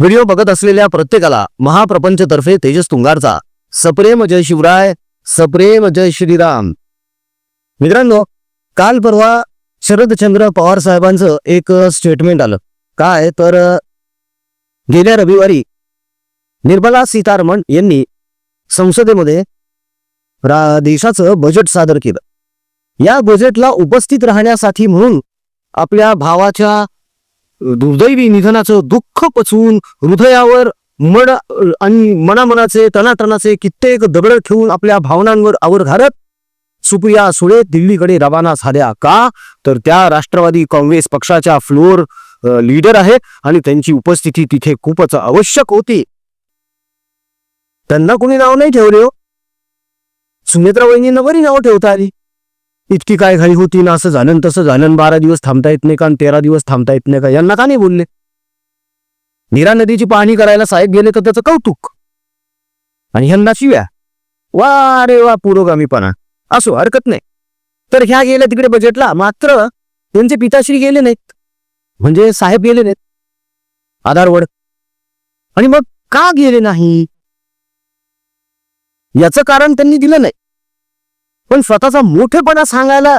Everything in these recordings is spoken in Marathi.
व्हिडिओ बघत असलेल्या प्रत्येकाला महाप्रपंच तर्फे तेजस तुंगारचा. सप्रेम जय शिवराय सप्रेम जय श्रीराम. मित्रांनो काल परवा शरदचंद्र पवार साहेबांचं एक स्टेटमेंट आलं. काय? तर गेल्या रविवारी निर्मला सीतारमण यांनी संसदेमध्ये रा देशाचं बजेट सादर केलं. या बजेटला उपस्थित राहण्यासाठी म्हणून आपल्या भावाच्या दुर्दैवी निधनाचं दुःख पचवून हृदयावर मन आणि मनामनाचे तणातणाचे कित्येक दगड ठेवून आपल्या भावनांवर आवर घालत सुप्रिया सुळे दिल्लीकडे रवाना झाल्या का? तर त्या राष्ट्रवादी काँग्रेस पक्षाच्या फ्लोअर लीडर आहे आणि त्यांची उपस्थिती तिथे खूपच आवश्यक होती. त्यांना कोणी नाव नाही ठेवले हो. सुमित्रा वहिनींना बरी नाव ठेवता आली. इतकी काय घाई होती ना असं झालं तसं झालं बारा दिवस थांबता येत नाही का आणि तेरा दिवस थांबता येत नाही का? यांना का नाही बोलले? नीरा नदीची पाहणी करायला साहेब गेले तर त्याचं कौतुक. आणि ह्यांना शिव्या. वा रे वा पुरोगामीपणा. असो हरकत नाही. तर ह्या गेल्या तिकडे बजेटला मात्र त्यांचे पिताश्री गेले नाहीत. म्हणजे साहेब गेले नाहीत. आधारवड आणि मग का गेले नाही? याचं कारण त्यांनी दिलं नाही. पण स्वतःचा मोठेपणा सांगायला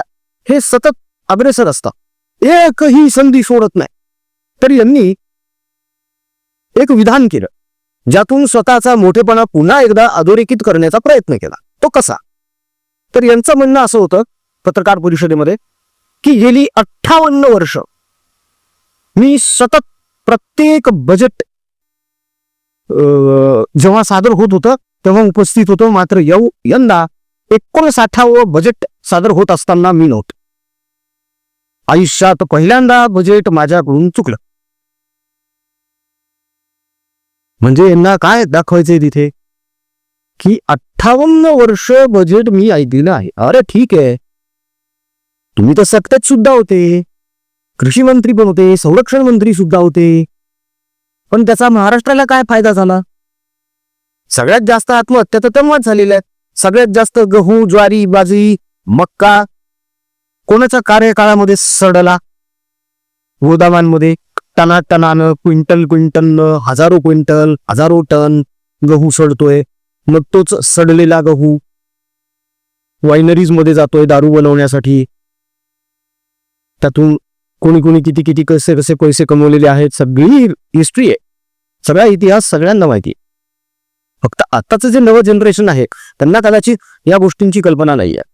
हे सतत अग्रेसर असतात एकही संधी सोडत नाही. तर यांनी एक विधान केलं ज्यातून स्वतःचा मोठेपणा पुन्हा एकदा अधोरेखित करण्याचा प्रयत्न केला. तो कसा? तर यांचं म्हणणं असं होतं पत्रकार परिषदेमध्ये की गेली अठ्ठावन्न वर्ष मी सतत प्रत्येक बजेट अं, जेव्हा सादर होत होतं तेव्हा उपस्थित होतो मात्र यऊ यंदा एकोणसाठावं बजेट सादर होत असताना मी नव्हतो. आयुष्यात पहिल्यांदा बजेट माझ्याकडून चुकलं. म्हणजे यांना काय दाखवायचंय तिथे? की अठ्ठावन्न वर्ष बजेट मी ऐकलेलं आहे. अरे ठीक आहे. तुम्ही तर सत्तेत सुद्धा होते. कृषी मंत्री पण होते संरक्षण मंत्री सुद्धा होते. पण त्याचा महाराष्ट्राला काय फायदा झाला? सगळ्यात जास्त आत्महत्या तर तेव्हाच झालेल्या आहेत. सगळ्यात जास्त गहू ज्वारी बाजरी मक्का कोणाच्या कार्यकाळामध्ये सडला? गोदामांमध्ये टनाटनानं क्विंटल क्विंटलनं हजारो क्विंटल हजारो टन गहू सडतोय. मग तोच सडलेला गहू वायनरीजमध्ये जातोय दारू बनवण्यासाठी. त्यातून कोणी कोणी किती किती कसे कसे पैसे कमवलेले आहेत सगळी हिस्ट्री आहे. सगळा इतिहास सगळ्यांना माहिती आहे. फक्त आताचं जे नवं जनरेशन आहे त्यांना कदाचित या गोष्टींची कल्पना नाही आहे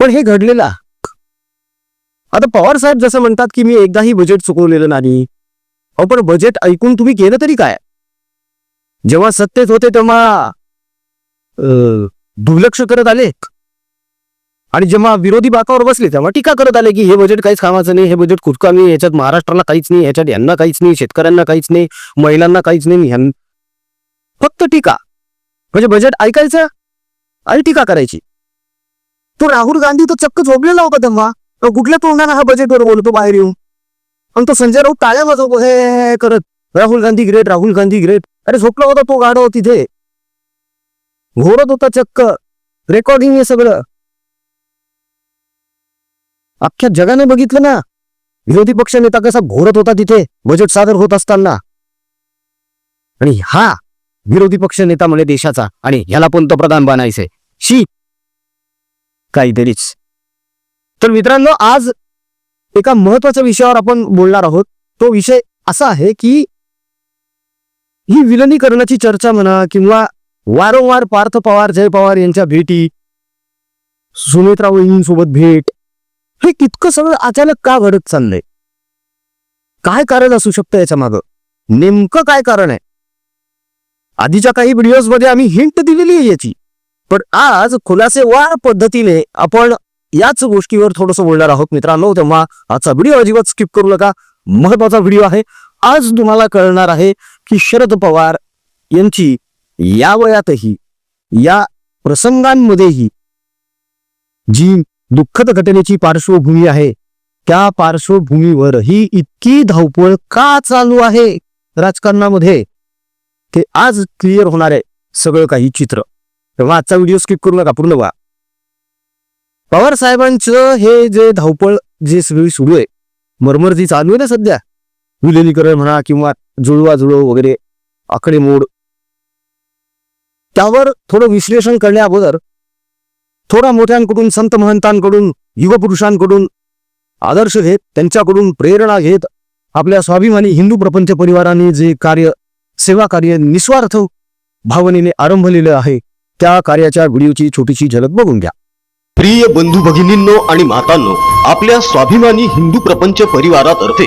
पण हे घडलेलं आता पवार साहेब जसं म्हणतात की मी एकदाही बजेट चुकवलेलं नाही. अहो पण बजेट ऐकून तुम्ही केलं तरी काय? जेव्हा सत्तेत होते तेव्हा दुर्लक्ष करत आले. आणि जेव्हा विरोधी बाकावर बसले तेव्हा टीका करत आले की हे बजेट काहीच कामाचं नाही हे बजेट खुदकामी ह्याच्यात महाराष्ट्राला काहीच नाही ह्याच्यात यांना काहीच नाही शेतकऱ्यांना काहीच नाही महिलांना काहीच नाही फक्त टीका. म्हणजे बजेट ऐकायचं आणि टीका करायची. तो राहुल गांधी तो चक्क झोपलेला होता तेव्हा. तो कुठल्या तोंडाने हा बजेटवर बोलतो बाहेर येऊन? आणि तो संजय राऊत टाळ्या वाजवतो हे करत. राहुल गांधी ग्रेट राहुल गांधी ग्रेट अरे झोपला होता तो गाढव तिथे. घोरत होता चक्क. रेकॉर्डिंग हे सगळं. अख्ख्या जगाने बघितलं ना. विरोधी पक्ष नेता कसा घोरत होता तिथे. बजेट सादर होत असताना. आणि हा विरोधी पक्ष नेता म्हणे देशाचा आणि ह्याला पंतप्रधान बनायचंय. शी! काहीतरीच. तर मित्रांनो आज एका महत्त्वाच्या विषयावर आपण बोलणार आहोत. तो विषय असा आहे की ही विलनीकरणाची चर्चा म्हणा किंवा वारंवार पार्थ पवार जय पवार यांच्या भेटी सुमित्रा वहिनींसोबत भेट हे कितकं सगळं अचानक का घडत चाललंय? काय कारण असू शकतं याच्या मागं? नेमकं काय कारण आहे? आधीच्या काही व्हिडिओजमध्ये आम्ही हिंट दिलेली आहे याची. पण आज खुलासेवार पद्धतीने आपण याच गोष्टीवर थोडंसं बोलणार आहोत मित्रांनो. तेव्हा आजचा व्हिडिओ अजिबात स्किप करू नका. महत्त्वाचा व्हिडिओ आहे. आज तुम्हाला कळणार आहे की शरद पवार यांची या वयातही या प्रसंगांमध्येही जी दुःखद घटनेची पार्श्वभूमी आहे त्या पार्श्वभूमीवरही इतकी धावपळ का चालू आहे राजकारणामध्ये? ते आज क्लिअर होणार आहे सगळं काही चित्र. तेव्हा आजचा व्हिडिओ स्किप करू नका पूर्ण वा पवार साहेबांचं हे जे धावपळ जे सगळी सुरू आहे मरमर जी चालू आहे ना सध्या. विलिनीकरण म्हणा किंवा जुळवा जुळव वगैरे आकडेमोड त्यावर थोडं विश्लेषण करण्या अगोदर थोडा मोठ्यांकडून संत महंतांकडून युगपुरुषांकडून आदर्श घेत त्यांच्याकडून प्रेरणा घेत आपल्या स्वाभिमानी हिंदू प्रपंच परिवाराने जे कार्य सेवा कार्य निस्वार्थ भावनेने आरंभलेलं आहे त्या कार्याच्या व्हिडिओची छोटीशी झलक बघून घ्या. प्रिय बंधू भगिनींनो आणि मातांनो आपल्या स्वाभिमानी हिंदू प्रपंच परिवारातर्फे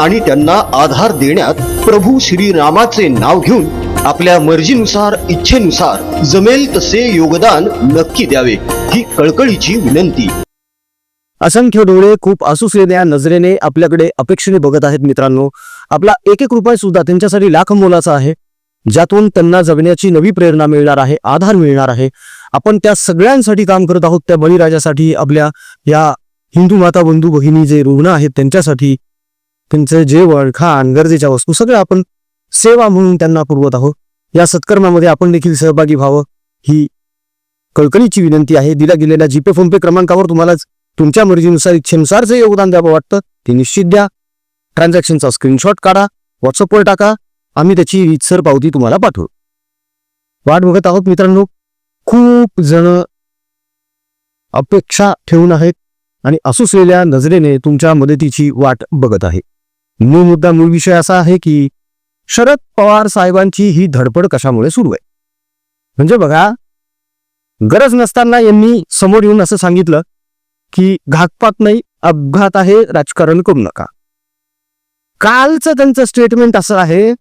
आणि त्यांना आधार देण्यात प्रभू श्रीरामाचे नाव घेऊन आपल्या मर्जीनुसार इच्छेनुसार जमेल तसे योगदान नक्की द्यावे ही कळकळीची विनंती. असंख्य डोळे खूप आसुसलेल्या नजरेने आपल्याकडे अपेक्षेने बघत आहेत मित्रांनो. आपला एक एक रुपये सुद्धा त्यांच्यासाठी लाख मोलाचा आहे. ज्यातून त्यांना जगण्याची नवी प्रेरणा मिळणार आहे आधार मिळणार आहे. आपण त्या सगळ्यांसाठी काम करत आहोत त्या बळीराजासाठी आपल्या या हिंदू माता बंधू भगिनी जे रुग्ण आहेत त्यांच्यासाठी त्यांचं जेवण खाण गरजेच्या वस्तू सगळं आपण सेवा म्हणून त्यांना पुरवत आहोत. या सत्कर्मामध्ये आपण देखील सहभागी व्हावं ही कळकळीची विनंती आहे. दिल्या गेलेल्या जीपे फोनपे क्रमांकावर तुम्हाला तुमच्या मर्जीनुसार इच्छेनुसार जे योगदान द्यावं वाटतं ते निश्चित द्या. ट्रान्झॅक्शनचा स्क्रीनशॉट काढा व्हॉट्सअपवर टाका आम्ही त्याची रीतसर पावती तुम्हाला पाठवू. वाट बघत आहोत मित्रांनो खूप जण अपेक्षा ठेवून आहेत आणि असुसलेल्या नजरेने तुमच्या मदतीची वाट बघत आहे मूळ मुद्दा मूळ विषय असा आहे की शरद पवार साहेबांची ही धडपड कशामुळे सुरू आहे? म्हणजे बघा गरज नसताना यांनी समोर येऊन असं सांगितलं की घातपात नाही अपघात आहे राजकारण करू नका. कालचं त्यांचं स्टेटमेंट असं आहे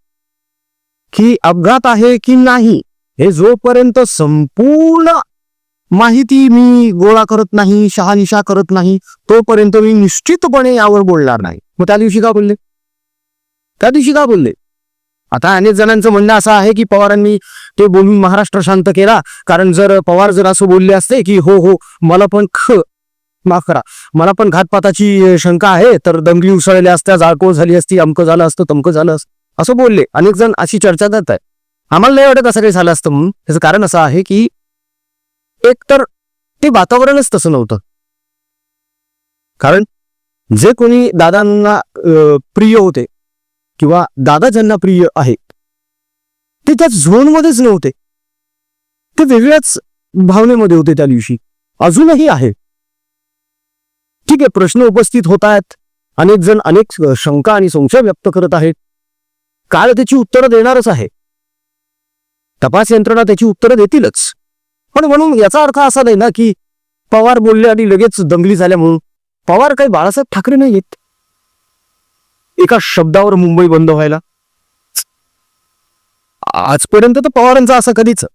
की अपघात आहे की नाही हे जोपर्यंत संपूर्ण माहिती मी गोळा करत नाही शहानिशा करत नाही तोपर्यंत मी निश्चितपणे यावर बोलणार नाही. मग त्या दिवशी का बोलले? त्या दिवशी का बोलले? आता अनेक जणांचं म्हणणं असं आहे की पवारांनी ते बोलून महाराष्ट्र शांत केला. कारण जर पवार जर असं बोलले असते की हो हो मला पण ख माफ करा मला पण घातपाताची शंका आहे तर दंगली उसळल्या असत्या जाळपोळ झाली असती अमकं झालं असतं तमकं झालं असतं. असं बोलले. अनेक जण अशी चर्चा करत आहे आम्हाला नाही वाटत असं काही झालं असतं म्हणून. त्याचं कारण असं आहे की एक तर ते वातावरणच तसं नव्हतं. कारण जे कोणी दादांना प्रिय होते किंवा दादा ज्यांना प्रिय आहे ते त्या झोनमध्येच नव्हते. ते वेगळ्याच भावनेमध्ये होते त्या दिवशी. अजूनही आहे. ठीक आहे प्रश्न उपस्थित होत आहेत अनेक जण अनेक शंका आणि संशय व्यक्त करत आहेत. काळ त्याची उत्तरं देणारच आहे. तपास यंत्रणा त्याची उत्तरं देतीलच. पण म्हणून याचा अर्थ असा नाही ना की पवार बोलले आणि लगेच दंगली झाल्या म्हणून. पवार काही बाळासाहेब ठाकरे नाही एका शब्दावर मुंबई बंद व्हायला? आजपर्यंत तर पवारांचा असं कधीच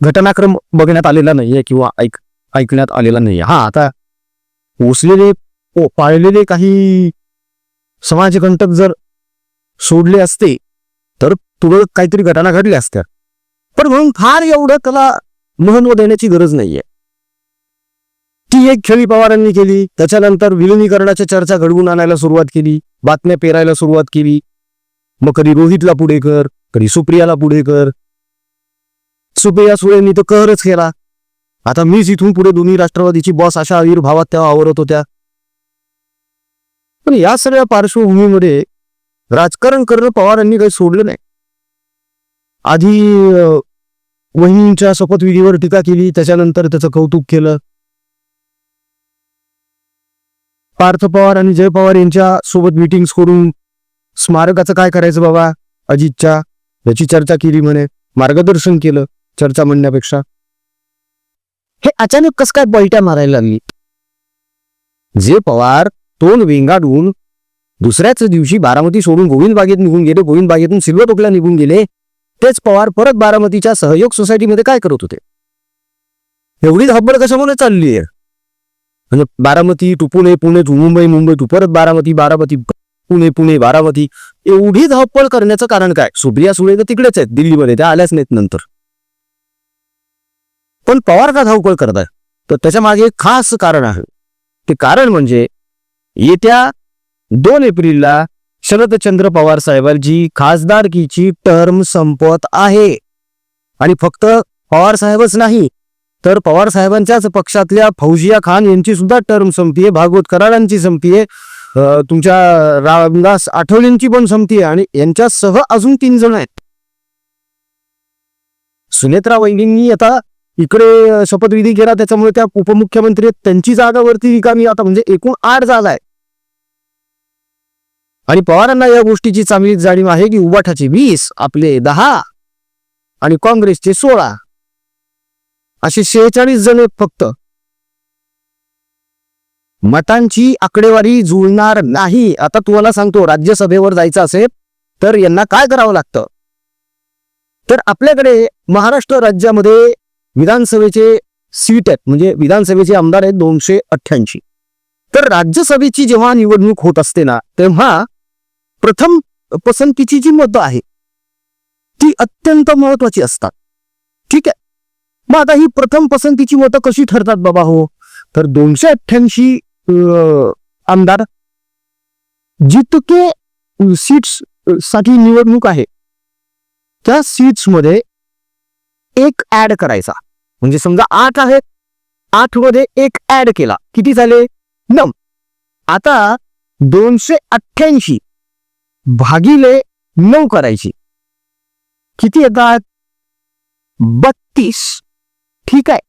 घटनाक्रम बघण्यात आलेला नाहीये किंवा ऐक ऐकण्यात आलेला नाहीये. हा आता पोचलेले पो- पाळलेले काही समाजकंटक जर सोडले असते तर तुरळक काहीतरी घटना घडल्या असत्या. पण म्हणून फार एवढं त्याला महत्त्व देण्याची गरज नाहीये. ती एक खेळी पवारांनी केली त्याच्यानंतर विलिनीकरणाच्या चर्चा घडवून आणायला सुरुवात केली बातम्या पेरायला सुरुवात केली. मग कधी रोहितला पुढे कर कधी सुप्रियाला पुढे कर. सुप्रिया सुळेंनी तर कहरच केला. आता मीच इथून पुढे दोन्ही राष्ट्रवादीची बॉस अशा आविर्भावात तेव्हा आवरत होत्या. पण या सगळ्या पार्श्वभूमीमध्ये राजकारण करणं पवारांनी काही सोडलं नाही. आधी वहिनींच्या शपथविधीवर टीका केली त्याच्यानंतर त्याचं कौतुक केलं. पार्थ पवार आणि जय पवार यांच्या सोबत मिटिंग्स करून स्मारकाचं काय करायचं बाबा? अजितच्या याची चर्चा केली म्हणे. मार्गदर्शन केलं चर्चा म्हणण्यापेक्षा. हे अचानक कस काय पलट्या मारायला लागली? जे पवार तोंड वेंगाडून दुसऱ्याच दिवशी बारामती सोडून गोविंद बागेत निघून गेले गोविंद बागेतून सिल्वर टोकला निघून गेले तेच पवार परत बारामतीच्या सहयोग सोसायटीमध्ये काय करत होते? एवढी धापड कशामुळे चालली आहे म्हणजे Baramati to Pune Pune to Mumbai Mumbai to परत बारामती बारामती पुणे पुणे बारामती एवढी धावपळ करण्याचं कारण काय? सुप्रिया सुळे तर तिकडेच आहेत दिल्लीमध्ये त्या आल्याच नाहीत नंतर पण पवार का धावपळ करताय तर त्याच्यामागे एक खास कारण आहे. ते कारण म्हणजे येत्या दोन एप्रिलला शरदचंद्र पवार साहेबांची खासदारकीची टर्म संपत आहे. आणि फक्त पवार साहेबच नाही तर पवार साहेबांच्याच पक्षातल्या फौजिया खान यांची सुद्धा टर्म संपतीये भागवत कराडांची संपतीये तुमच्या रामदास आठवलेंची पण संपतीये आणि यांच्यासह अजून तीन जण आहेत. सुनेत्रा वहिनींनी आता इकडे शपथविधी केला. त्याच्यामुळे त्या उपमुख्यमंत्री आहेत. त्यांची जागावरती रिकामी आता म्हणजे एकूण आठ जागा आहे आणि पवारांना या गोष्टीची चांगली जाणीव आहे की उबाठाचे वीस आपले दहा आणि काँग्रेसचे सोळा. असे शेहेचाळीस जण आहेत फक्त. मतांची आकडेवारी जुळणार नाही. आता तुम्हाला सांगतो राज्यसभेवर जायचं असेल तर यांना काय करावं लागतं? तर आपल्याकडे महाराष्ट्र राज्यामध्ये विधानसभेचे सीट आहेत. म्हणजे विधानसभेचे आमदार आहेत दोनशे अठ्ठ्याऐंशी. तर राज्यसभेची जेव्हा निवडणूक होत असते ना तेव्हा प्रथम पसंतीची जी मतं आहे ती अत्यंत महत्वाची असतात. ठीक आहे? मग आता ही प्रथम पसंतीची मतं कशी ठरतात बाबा हो? तर दोनशे अठ्ठ्याऐंशी अं, आमदार जितके सीट्ससाठी निवडणूक आहे त्या सीट्समध्ये एक ऍड करायचा. म्हणजे समजा आठ आहेत आठमध्ये एक ऍड केला. किती झाले? नऊ. आता दोनशे अठ्ठ्याऐंशी भागिले नऊ करायची. किती येतात? बत्तीस. ठीक आहे.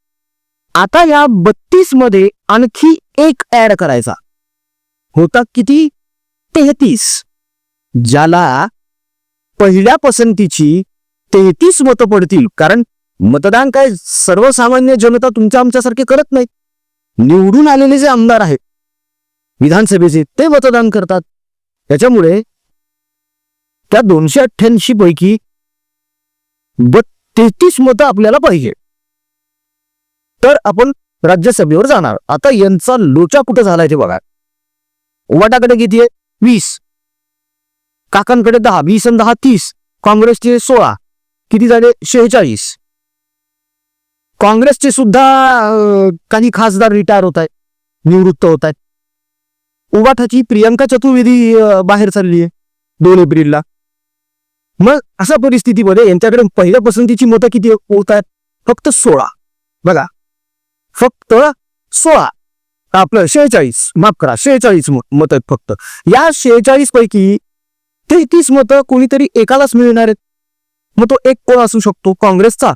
आता या बत्तीसमध्ये आणखी एक ऍड करायचा. होता किती? तेहतीस. ज्याला पहिल्या पसंतीची तेहतीस मतं पडतील. कारण मतदान काय सर्वसामान्य जनता तुमच्या आमच्यासारखे करत नाहीत. निवडून आलेले जे आमदार आहेत विधानसभेचे ते मतदान करतात. त्याच्यामुळे त्या दोनशे अठ्ठ्याऐंशी पैकी ब तेहतीस मतं आपल्याला पाहिजे. तर आपण राज्यसभेवर जाणार. आता यांचा लोचा कुठं झालाय ते बघा. उवाटाकडे किती आहे? वीस. काकांकडे दहा वीस आणि दहा तीस. काँग्रेसचे सोळा. किती झाले? शेहेचाळीस. काँग्रेसचे सुद्धा काही खासदार रिटायर होत आहेत. निवृत्त होत आहेत. उबाठाची प्रियंका चतुर्वेदी बाहेर चालली आहे. दोन एप्रिलला. मग अशा परिस्थितीमध्ये यांच्याकडे पहिल्या पसंतीची मतं किती होत आहेत? फक्त सोळा. बघा. फक्त सोळा. आपलं शेहेचाळीस. माफ करा शेहेचाळीस मत आहेत फक्त. या शेहेचाळीस पैकी तेहतीस मतं कोणीतरी एकालाच मिळणार आहेत. मग तो एक कोण असू शकतो? काँग्रेसचा.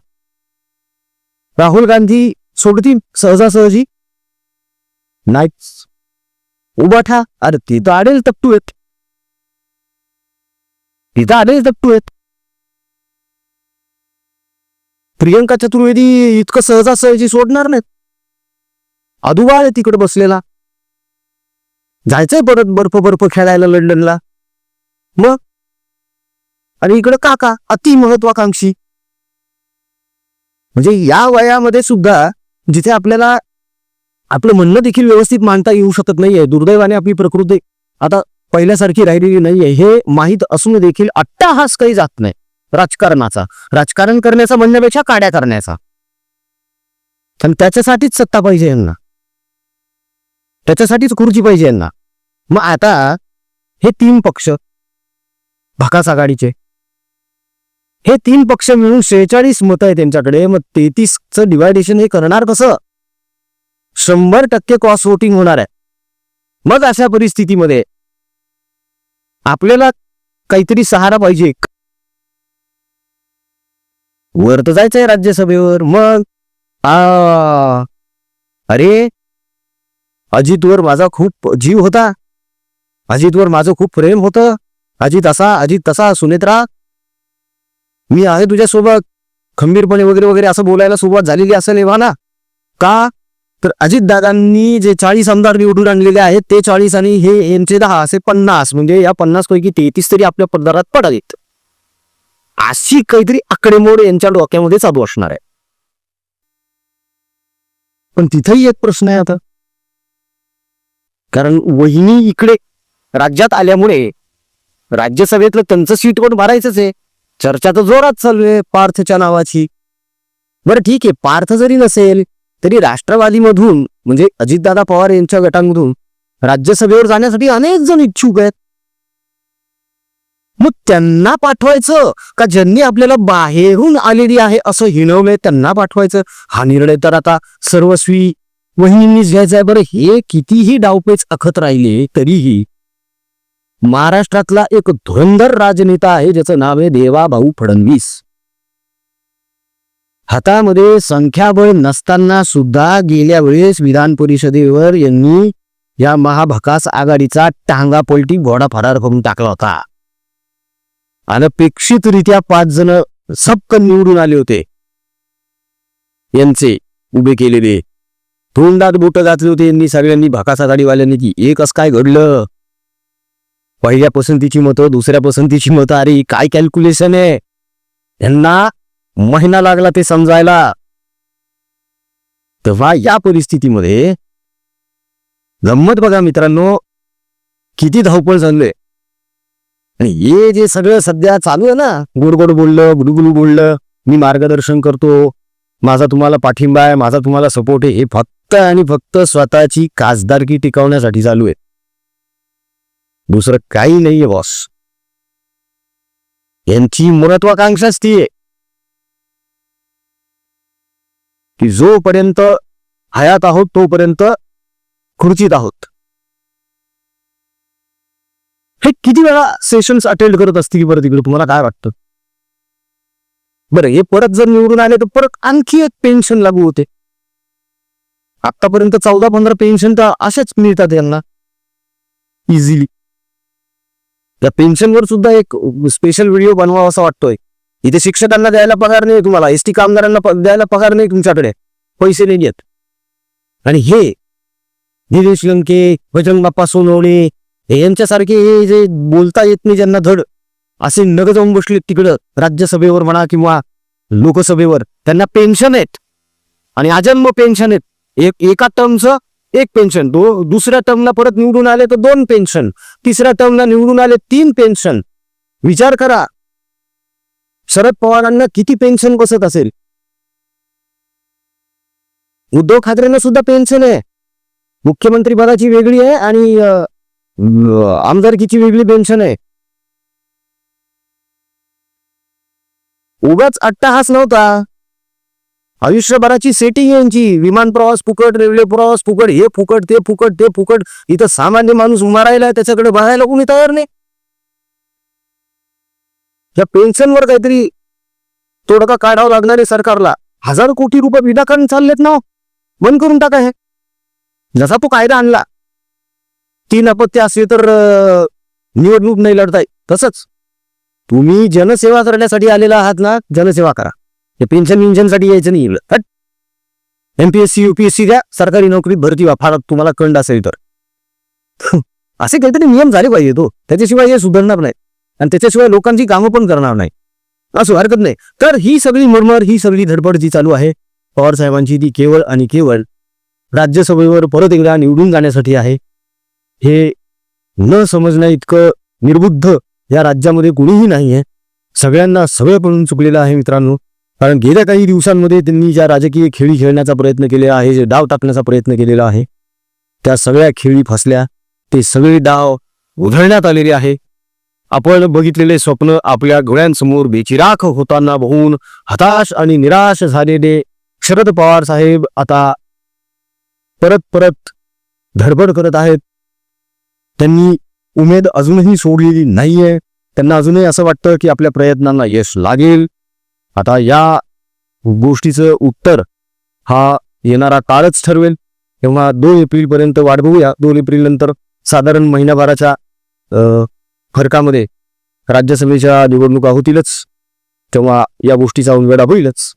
राहुल गांधी सोडतील सहजासहजी. नाहीच उबाठा अरे तिथं आडेल तप्टू आहेत. तिथं आडेल तप्टू आहेत. प्रियंका चतुर्वेदी इतकं सहजासहजी सोडणार नाहीत. अदुवा आहे तिकडे बसलेला. जायचंय परत बर्फ बर्फ खेळायला लंडनला. मग? आणि इकडं काका अति महत्वाकांक्षी. म्हणजे या वयामध्ये सुद्धा जिथे आपल्याला आपलं म्हणणं देखील व्यवस्थित मांडता येऊ शकत नाहीये. दुर्दैवाने आपली प्रकृती आता पहिल्यासारखी राहिलेली नाहीये. हे माहीत असून देखील अट्टाहास काही जात नाही. राजकारणाचा. राजकारण करण्याचा म्हणण्यापेक्षा काड्या करण्याचा. आणि त्याच्यासाठीच सत्ता पाहिजे यांना. त्याच्यासाठीच खुर्ची पाहिजे यांना. मग आता हे तीन पक्ष भकास आघाडीचे हे तीन पक्ष मिळून शेहेचाळीस मतं आहे त्यांच्याकडे मग तेहतीसचं डिवायडेशन हे करणार कसं? शंभर टक्के क्रॉस वोटिंग होणार आहे. मग अशा परिस्थितीमध्ये आपल्याला काहीतरी सहारा पाहिजे. वर तर जायचंय राज्यसभेवर. मग आ अरे अजितवर माझा खूप जीव होता. अजितवर माझं खूप प्रेम होतं. अजित असा अजित तसा सुनेत्रा. मी आहे तुझ्यासोबत. खंबीरपणे वगैरे वगैरे असं बोलायला सुरुवात झालेली असेल एव्हाना का? तर अजित दादांनी जे चाळीस आमदार निवडून आणलेले आहेत ते चाळीस आणि हे यांचे दहा असे पन्नास म्हणजे या पन्नास पैकी तेहतीस तरी आपल्या पदरात पडावीत अशी काहीतरी आकडेमोड यांच्या डोक्यामध्ये चालू असणार आहे. पण तिथेही एक प्रश्न आहे आता. कारण वहिनी इकडे राज्यात आल्यामुळे राज्यसभेतलं त्यांचं सीट कोण भरायचंच आहे. चर्चा तर जोरात चालू आहे पार्थच्या नावाची. बरं ठीक आहे पार्थ जरी नसेल तरी राष्ट्रवादीमधून म्हणजे अजितदादा पवार यांच्या गटांमधून राज्यसभेवर जाण्यासाठी अनेक जण इच्छुक आहेत. मग त्यांना पाठवायचं का ज्यांनी आपल्याला बाहेरून आलेली आहे असं हिणवलंय त्यांना पाठवायचं? हा निर्णय तर आता सर्वस्वी वहिनींनीच घ्यायचं आहे बरं हे कितीही डावपेच अखत राहिले तरीही महाराष्ट्रातला एक धुरंधर राजनेता आहे ज्याचं नाव आहे देवाभाऊ फडणवीस. हातामध्ये संख्याबळ नसताना सुद्धा गेल्या वेळेस विधान परिषदेवर यांनी या महाभकास आघाडीचा टांगा पलटी घोडा फरार करून टाकला होता. अनपेक्षितरित्या पाच जण सबकन निवडून आले होते. यांचे उभे केलेले तोंडात बोट जातले होते यांनी सगळ्यांनी भकास गाडीवाल्यांनी की एकच काय घडलं? पहिल्या पसंतीची मतं दुसऱ्या पसंतीची मतं अरे काय कॅल्क्युलेशन आहे? यांना महिना लागला ते समजायला. तेव्हा या परिस्थितीमध्ये गंमत बघा मित्रांनो किती धावपळ चाललोय आणि हे जे सगळं सध्या चालू आहे ना गोड गोड बोललं गुलगुलू बोललं मी मार्गदर्शन करतो माझा तुम्हाला पाठिंबा आहे माझा तुम्हाला सपोर्ट आहे हे फक्त आणि फक्त स्वतःची खासदारकी टिकवण्यासाठी चालू आहे दुसरं काही नाहीये बॉस यांची महत्वाकांक्षाच ती आहे. की जोपर्यंत हयात आहोत तोपर्यंत खुर्चीत आहोत. हे किती वेळा सेशन्स अटेंड करत असते की परत इकडे? तुम्हाला काय वाटतं? बरं हे परत जर निवडून आले तर परत आणखी एक पेन्शन लागू होते. आतापर्यंत चौदा पंधरा पेन्शन तर अशाच मिळतात यांना. इझिली त्या पेन्शनवर सुद्धा एक स्पेशल व्हिडिओ बनवावा असा वाटतोय. इथे शिक्षकांना द्यायला पगार नाही तुम्हाला एस टी कामगारांना द्यायला पगार नाही तुमच्याकडे. पैसे नाही येत आणि हे निलेश लंके बजरंग बाप्पा सोनवणे हे यांच्यासारखे हे जे बोलता येत नाही ज्यांना धड असे नग जाऊन बसले तिकडं राज्यसभेवर म्हणा किंवा लोकसभेवर त्यांना पेन्शन आहेत. आणि अजन्म पेन्शन आहेत. एक एका टर्मचं एक पेन्शन दो दुसऱ्या टर्मला परत निवडून आले तर दोन पेन्शन तिसऱ्या टर्मला निवडून आले तीन पेन्शन विचार करा. शरद पवारांना किती पेन्शन बसत असेल? उद्धव ठाकरेंना सुद्धा पेन्शन आहे. मुख्यमंत्री पदाची वेगळी आहे आणि आमदारकीची वेगळी पेन्शन आहे. उगाच अट्टाहास नव्हता. आयुष्यभराची सेटिंग यांची. विमान प्रवास फुकट रेल्वे प्रवास फुकट हे फुकट ते फुकट ते फुकट. इथं सामान्य माणूस मरायला त्याच्याकडे बघायला कोणी तयार नाही. या पेन्शनवर काहीतरी तोडगा काढावा लागणार आहे सरकारला. हजार कोटी रुपये विनाकारण चाललेत ना हो. बंद करून टाका हे. जसा तो कायदा आणला तीन अपत्य असले तर निवडणूक नाही लढताय. तसंच तुम्ही जनसेवा करण्यासाठी आलेला आहात ना जनसेवा करा. हे पेन्शन विन्शनसाठी यायचं नाही इकडं. हट एमपीएससी युपीएससी द्या. सरकारी नोकरीत भरती व्हा. फार तुम्हाला कंड असेल तर. असे काहीतरी नियम झाले पाहिजे तो. त्याच्याशिवाय हे सुधारणार नाही. आणि त्याच्याशिवाय लोकांची कामं पण करणार नाही. असं हरकत नाही. तर ही सगळी मरमर ही सगळी धडपड जी चालू आहे पवार साहेबांची ती केवळ आणि केवळ राज्यसभेवर परत एकदा निवडून जाण्यासाठी आहे. हे न समजण्या इतकं निर्बुद्ध या राज्यामध्ये कुणीही नाही आहे सगळ्यांना सगळं पडून चुकलेलं आहे मित्रांनो. कारण गेल्या काही दिवसांमध्ये त्यांनी ज्या राजकीय खेळी खेळण्याचा प्रयत्न केलेला आहे जे डाव टाकण्याचा प्रयत्न केलेला आहे त्या सगळ्या खेळी फसल्या. ते सगळे डाव उधळण्यात आलेले आहे. आपण बघितलेले स्वप्न आपल्या डोळ्यांसमोर बेचिराख होताना बघून हताश आणि निराश झालेले शरद पवार साहेब आता परत परत धडपड करत आहेत. त्यांनी उमेद अजूनही सोडलेली नाहीये. त्यांना अजूनही असं वाटतं की आपल्या प्रयत्नांना यश लागेल. आता या गोष्टीचं उत्तर हा येणारा काळच ठरवेल. तेव्हा दोन एप्रिलपर्यंत वाट बघूया. दोन एप्रिल नंतर साधारण महिन्याभराच्या फरकामध्ये राज्यसभेच्या निवडणुका होतीलच. तेव्हा या गोष्टीचा उलगडा होईलच.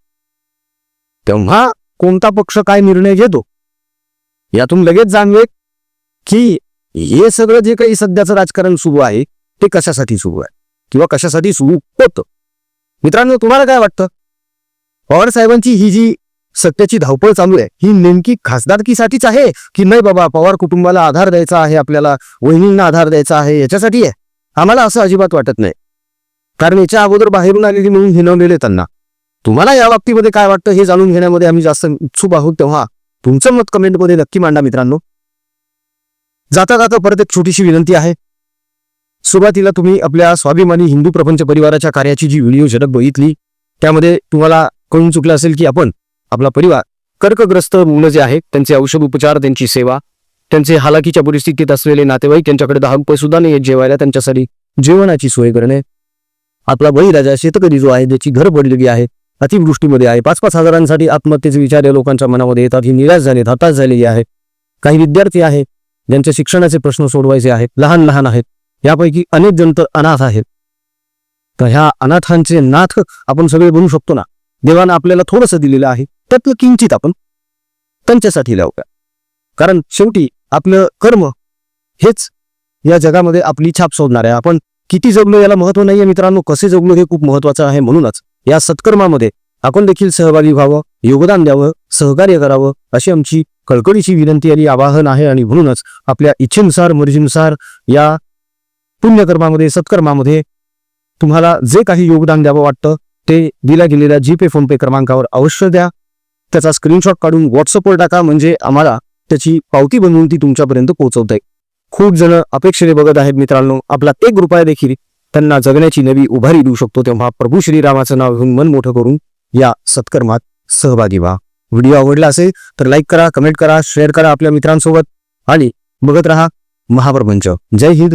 तेव्हा कोणता पक्ष काय निर्णय घेतो? यातून लगेच जाणवे की हे सगळं जे काही सध्याचं राजकारण सुरू आहे ते कशासाठी सुरू आहे? किंवा कशासाठी सुरू होतं? मित्रांनो तुम्हाला काय वाटतं? पवार साहेबांची ही जी सत्याची धावपळ चालू आहे ही नेमकी खासदारकीसाठीच आहे की नाही बाबा? पवार कुटुंबाला आधार द्यायचा आहे आपल्याला वहिनींना आधार द्यायचा आहे याच्यासाठी आहे? आम्हाला असं अजिबात वाटत नाही. कारण याच्या अगोदर बाहेरून आलेली म्हणून हिनवलेले त्यांना. तुम्हाला या बाबतीमध्ये काय वाटतं? हे जाणून घेण्यामध्ये आम्ही जास्त उत्सुक आहोत तेव्हा तुमचं मत कमेंटमध्ये नक्की मांडा मित्रांनो. जाता जाता परत एक छोटीशी विनंती आहे. सुरुवातीला तुम्ही आपल्या स्वाभिमानी हिंदू प्रपंच परिवाराच्या कार्याची जी व्हिडिओ झलक बघितली त्यामध्ये तुम्हाला कळून चुकलं असेल की आपण आपला परिवार कर्कग्रस्त मुलं जे आहेत त्यांचे औषध उपचार त्यांची सेवा त्यांचे हालाकीच्या परिस्थितीत असलेले नातेवाईक त्यांच्याकडे दहा रुपये सुद्धा नाही जेवायला त्यांच्यासाठी जेवणाची सोय करणे. आपला बळीराजा शेतकरी जो आहे ज्याची घर पडलेली आहे अतिवृष्टीमध्ये आहे पाच पाच हजारांसाठी आत्महत्येचे विचार या लोकांच्या मनामध्ये येतात ही निराश झालेत हताश झालेली आहे. काही विद्यार्थी आहेत ज्यांचे शिक्षणाचे प्रश्न सोडवायचे आहेत लहान लहान आहेत यापैकी अनेक जण तर अनाथ आहेत. तर ह्या अनाथांचे नाथ आपण सगळे बनू शकतो ना देवानं आपल्याला थोडंसं दिलेलं आहे त्यातलं किंचित आपण त्यांच्यासाठी लावूया. कारण शेवटी आपलं कर्म हेच या जगामध्ये आपली छाप सोडणार आहे. आपण किती जगलो याला महत्त्व नाहीये मित्रांनो कसे जगलो हे खूप महत्वाचं आहे म्हणूनच या सत्कर्मामध्ये आपण देखील सहभागी व्हावं योगदान द्यावं सहकार्य करावं अशी आमची कळकळीची विनंती आणि आवाहन आहे. आणि म्हणूनच आपल्या इच्छेनुसार मर्जीनुसार या पुण्यकर्मामध्ये सत्कर्मामध्ये तुम्हाला जे काही योगदान द्यावं वाटतं ते दिल्या गेलेल्या जीपे फोनपे क्रमांकावर अवश्य द्या. त्याचा स्क्रीनशॉट काढून व्हॉट्सअपवर टाका म्हणजे आम्हाला त्याची पावती बनवून ती तुमच्यापर्यंत पोहोचवते खूप जण अपेक्षेने बघत आहेत मित्रांनो आपला एक रुपया देखील त्यांना जगण्याची नवी उभारी देऊ शकतो तेव्हा प्रभू श्रीरामाचं नाव घेऊन मन मोठं करून या सत्कर्मात सहभागी व्हा. व्हिडिओ आवडला असेल तर लाईक करा कमेंट करा शेअर करा आपल्या मित्रांसोबत आणि बघत रहा महाप्रपंच जय हिंद.